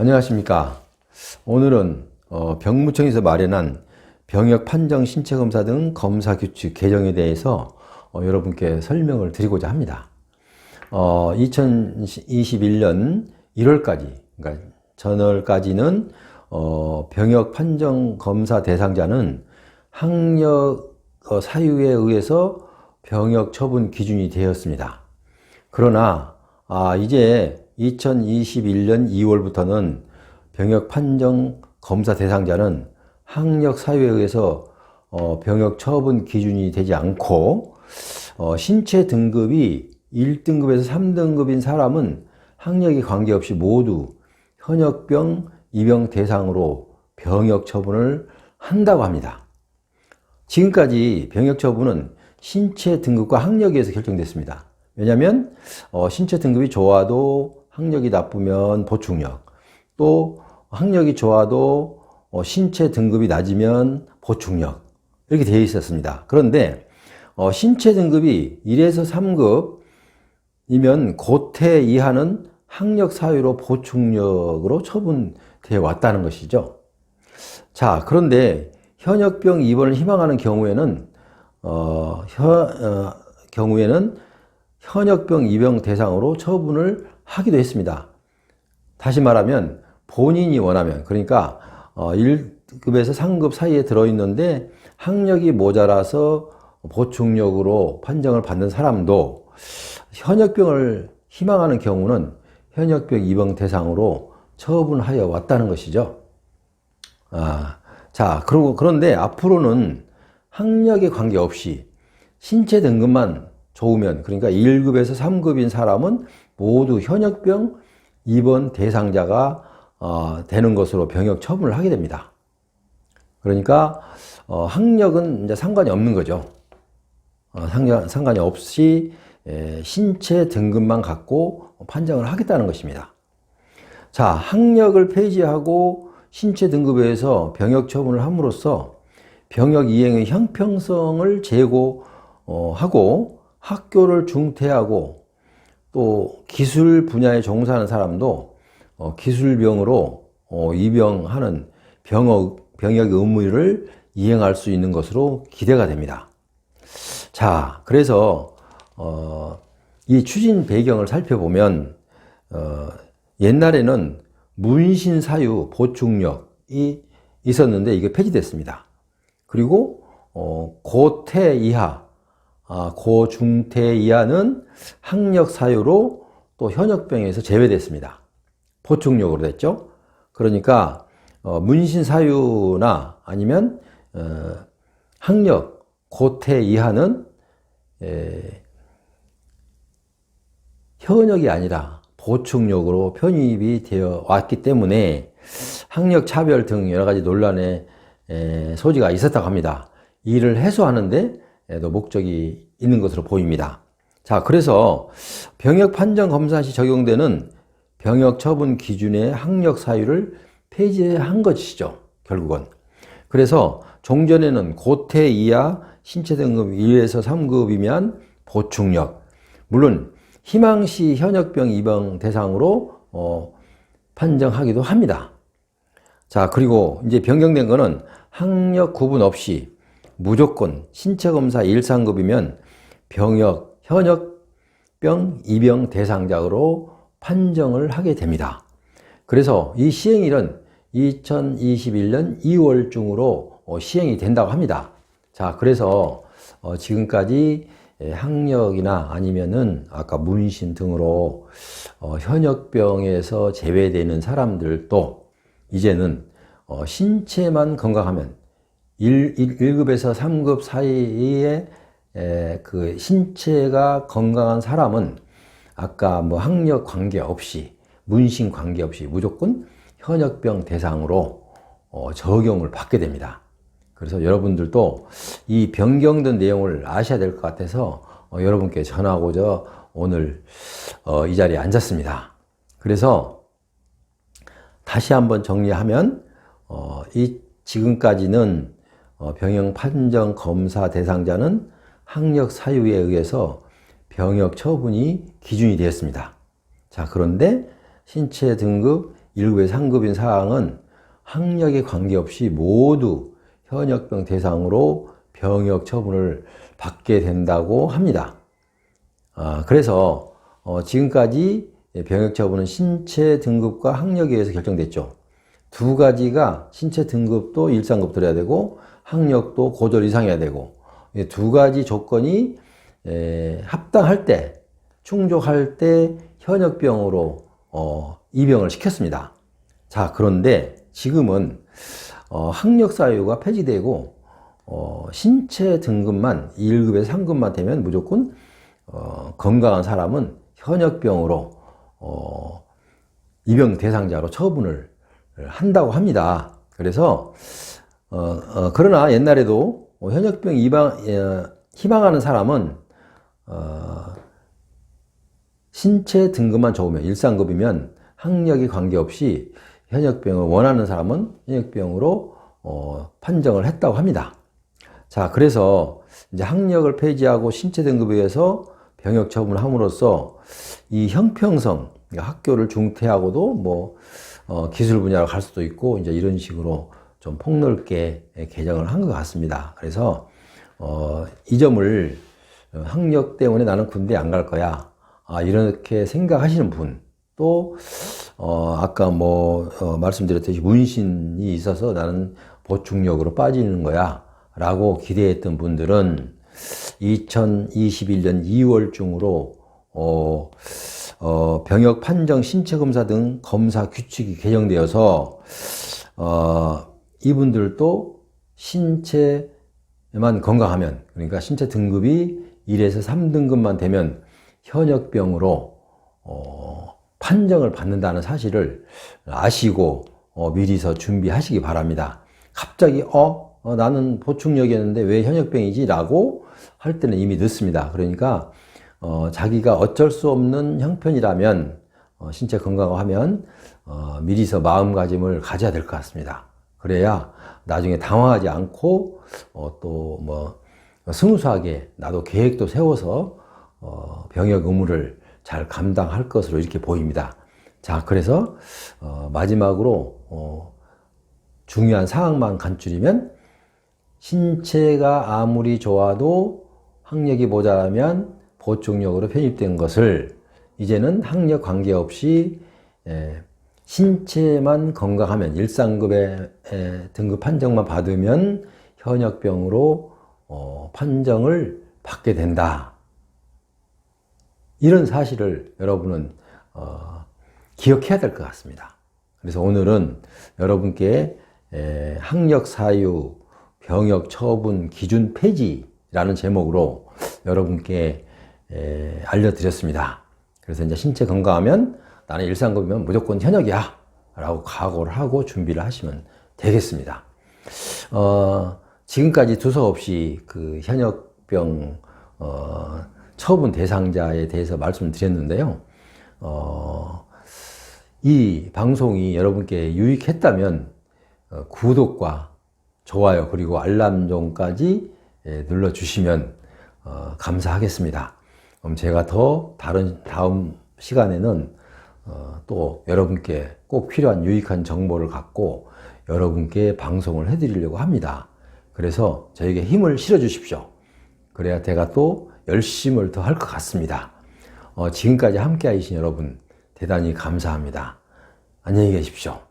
안녕하십니까. 오늘은 어, 병무청에서 마련한 병역 판정 신체 검사 등 검사 규칙 개정에 대해서 어, 여러분께 설명을 드리고자 합니다. 어, 2021년 1월까지, 그러니까 전월까지는 어, 병역 판정 검사 대상자는 학력 어, 사유에 의해서 병역 처분 기준이 되었습니다. 그러나 아, 이제 2021년 2월부터는 병역 판정 검사 대상자는 학력 사유에 의해서 어, 병역 처분 기준이 되지 않고 어, 신체 등급이 1등급에서 3등급인 사람은 학력에 관계없이 모두 현역병 입영 대상으로 병역 처분을 한다고 합니다. 지금까지 병역 처분은 신체 등급과 학력에 의해서 결정됐습니다. 왜냐하면 어, 신체 등급이 좋아도 학력이 나쁘면 보충력, 또 학력이 좋아도 어, 신체 등급이 낮으면 보충력 이렇게 되어 있었습니다. 그런데 어, 신체 등급이 1에서 3급이면 고태 이하는 학력 사유로 보충력으로 처분되어 왔다는 것이죠. 자, 그런데 현역병 입원을 희망하는 경우에는 어, 현, 어, 경우에는 현역병 입영 대상으로 처분을 하기도 했습니다. 다시 말하면 본인이 원하면 그러니까 어, 1급에서 3급 사이에 들어있는데 학력이 모자라서 보충력으로 판정을 받는 사람도 현역병을 희망하는 경우는 현역병 입영 대상으로 처분하여 왔다는 것이죠. 아, 자, 그리고 그런데 앞으로는 학력에 관계없이 신체 등급만 좋으면 그러니까 1급에서 3급인 사람은 모두 현역병 입원 대상자가 어, 되는 것으로 병역 처분을 하게 됩니다. 그러니까 어, 학력은 이제 상관이 없는 거죠. 어, 상관, 상관이 없이 에, 신체 등급만 갖고 판정을 하겠다는 것입니다. 자, 학력을 폐지하고 신체 등급에서 병역 처분을 함으로써 병역 이행의 형평성을 제고하고 학교를 중퇴하고 또 기술 분야에 종사하는 사람도 어, 기술병으로 어, 입영하는 병역, 병역 의무를 이행할 수 있는 것으로 기대가 됩니다. 자, 그래서 어, 이 추진 배경을 살펴보면 어, 옛날에는 문신 사유 보충력이 있었는데 이게 폐지됐습니다. 그리고 어, 고태 이하, 아, 고중태 이하는 학력 사유로 또 현역병에서 제외됐습니다. 보충력으로 됐죠. 그러니까 어, 문신 사유나 아니면 어, 학력 고태 이하는 에, 현역이 아니라 보충력으로 편입이 되어 왔기 때문에 학력 차별 등 여러 가지 논란의 에, 소지가 있었다고 합니다. 이를 해소하는데도 목적이 있는 것으로 보입니다. 자, 그래서 병역 판정 검사 시 적용되는 병역 처분 기준의 학력 사유를 폐지한 것이죠. 결국은. 그래서 종전에는 고태 이하 신체 등급 1에서 3급이면 보충력. 물론 희망시 현역병 입영 대상으로 어, 판정하기도 합니다. 자, 그리고 이제 변경된 거는 학력 구분 없이 무조건 신체 검사 1, 3급이면 병역, 현역병 입영 대상자로 판정을 하게 됩니다. 그래서 이 시행일은 2021년 2월 중으로 어, 시행이 된다고 합니다. 자, 그래서 어, 지금까지 학력이나 아니면은 아까 문신 등으로 어, 현역병에서 제외되는 사람들도 이제는 신체만 건강하면 1, 1 급에서 3급 사이에 그 신체가 건강한 사람은 아까 뭐 학력 관계없이 문신 관계없이 무조건 현역병 대상으로 어, 적용을 받게 됩니다. 그래서 여러분들도 이 변경된 내용을 아셔야 될 것 같아서 어, 여러분께 전하고자 오늘 어, 이 자리에 앉았습니다. 그래서 다시 한번 정리하면 어, 이 지금까지는 어, 병역 판정 검사 대상자는 학력 사유에 의해서 병역 처분이 기준이 되었습니다. 자, 그런데 신체 등급 1급의 상급인 사항은 학력에 관계없이 모두 현역병 대상으로 병역 처분을 받게 된다고 합니다. 아, 그래서 어, 지금까지 병역 처분은 신체 등급과 학력에 의해서 결정됐죠. 두 가지가 신체 등급도 1 상급 들어야 되고 학력도 고졸 이상이어야 되고 이두 가지 조건이 에, 합당할 때 충족할 때 현역병으로 어, 입영을 시켰습니다. 자 그런데 지금은 어, 학력 사유가 폐지되고 어, 신체 등급만 1급에서 3급만 되면 무조건 어, 건강한 사람은 현역병으로 어, 입영 대상자로 처분을 한다고 합니다. 그래서 어, 어, 그러나 옛날에도 어, 현역병 입양, 어, 희망하는 사람은 어, 신체 등급만 좋으면 1상급이면 학력이 관계없이 현역병을 원하는 사람은 현역병으로 어, 판정을 했다고 합니다. 자, 그래서 이제 학력을 폐지하고 신체 등급에 의해서 병역 처분을 함으로써 이 형평성, 그러니까 학교를 중퇴하고도 뭐 어, 기술 분야로 갈 수도 있고 이제 이런 식으로 좀 폭넓게 개정을 한 것 같습니다. 그래서 어, 이 점을 학력 때문에 나는 군대 안 갈 거야. 아, 이렇게 생각하시는 분, 또, 어, 아까 뭐, 어, 말씀드렸듯이 문신이 있어서 나는 보충력으로 빠지는 거야. 라고 기대했던 분들은 2021년 2월 중으로, 어, 어, 병역 판정 신체 검사 등 검사 규칙이 개정되어서, 어, 이분들도 신체만 건강하면, 그러니까 신체 등급이 1에서 3등급만 되면 현역병으로 어, 판정을 받는다는 사실을 아시고 어, 미리서 준비하시기 바랍니다. 갑자기 어, 어, 나는 보충력이었는데 왜 현역병이지? 라고 할 때는 이미 늦습니다. 그러니까 어, 자기가 어쩔 수 없는 형편이라면 어, 신체 건강하면 어, 미리서 마음가짐을 가져야 될 것 같습니다. 그래야 나중에 당황하지 않고 어, 또뭐 순수하게 나도 계획도 세워서 어, 병역 의무를 잘 감당할 것으로 이렇게 보입니다. 자, 그래서 어, 마지막으로 어, 중요한 사항만 간추리면 신체가 아무리 좋아도 학력이 모자라면 보충력으로 편입된 것을 이제는 학력 관계없이 에, 신체만 건강하면 일상급의 에, 등급 판정만 받으면 현역병으로 어, 판정을 받게 된다. 이런 사실을 여러분은 어, 기억해야 될 것 같습니다. 그래서 오늘은 여러분께 에, 학력 사유, 병역 처분 기준 폐지라는 제목으로 여러분께 에, 알려드렸습니다. 그래서 이제 신체 건강하면 나는 일상급이면 무조건 현역이야 라고 각오를 하고 준비를 하시면 되겠습니다. 어, 지금까지 두서 없이 그 현역병 어, 처분 대상자에 대해서 말씀을 드렸는데요. 어, 이 방송이 여러분께 유익했다면 어, 구독과 좋아요 그리고 알람종까지 예, 눌러주시면 어, 감사하겠습니다. 그럼 제가 더 다른 다음 시간에는 어, 또 여러분께 꼭 필요한 유익한 정보를 갖고 여러분께 방송을 해드리려고 합니다. 그래서 저에게 힘을 실어 주십시오. 그래야 제가 또 열심을 더 할 것 같습니다. 어, 지금까지 함께 하신 여러분 대단히 감사합니다. 안녕히 계십시오.